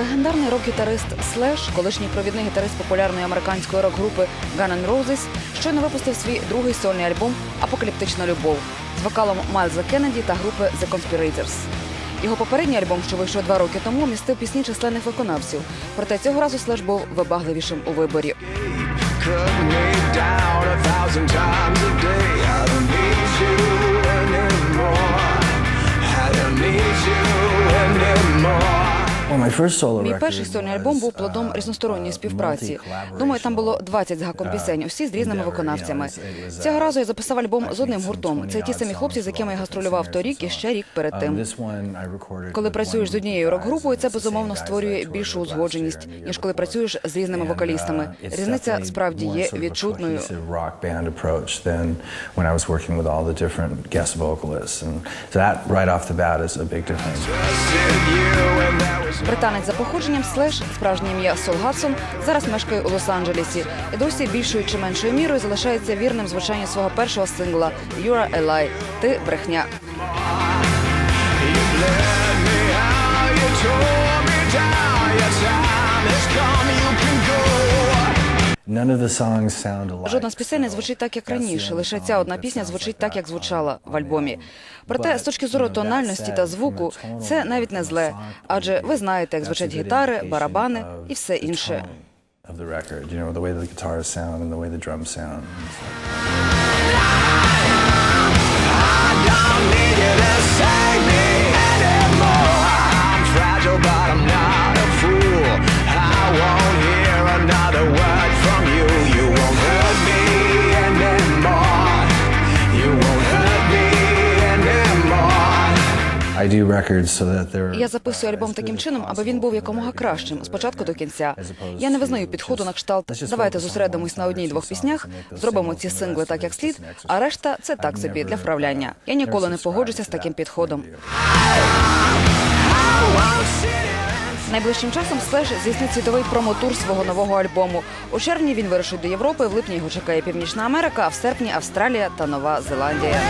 Легендарний рок-гітарист Слеш, колишній провідний гітарист популярної американської рок-групи Gun N' Roses, щойно випустив свій другий сольний альбом Апокаліптична любов з вокалом Майлза Кеннеді та групи The Conspirators. Його попередній альбом, що вийшов два роки тому, містив пісні численних виконавців. Проте цього разу Слеш був вибагливішим у виборі. Мій перший сольний альбом був плодом різносторонньої співпраці. Думаю, там було 20 загаком пісень, усі з різними виконавцями. Цього разу я записав альбом з одним гуртом. Це ті самі хлопці, з якими я гастролював торік і ще рік перед тим. Коли працюєш з однією рок-групою, це безумовно створює більшу узгодженість, ніж коли працюєш з різними вокалістами. Різниця справді є відчутною. Британець за походженням Слеш, справжнє ім'я Сол Гадсон, зараз мешкає у Лос-Анджелесі і досі більшою чи меншою мірою залишається вірним звучанню свого першого сингла «You're a lie» – Ти брехня. Жодна з пісень не звучить так, як раніше. Лише ця одна пісня звучить так, як звучала в альбомі. Проте, з точки зору тональності та звуку, це навіть не зле. Адже ви знаєте, як звучать гітари, барабани і все інше. Of the record, you know, the way the guitars sound and the way the drums sound. Я записую альбом таким чином, аби він був якомога кращим спочатку до кінця. Я не визнаю підходу на кшталт. Давайте зосередимось на одній-двох піснях, зробимо ці сингли так, як слід, а решта це так собі для вправляння. Я ніколи не погоджуся з таким підходом. Найближчим часом Слеш здійснить світовий промотур свого нового альбому. У червні він вирушить до Європи. В липні його чекає Північна Америка, а в серпні Австралія та Нова Зеландія.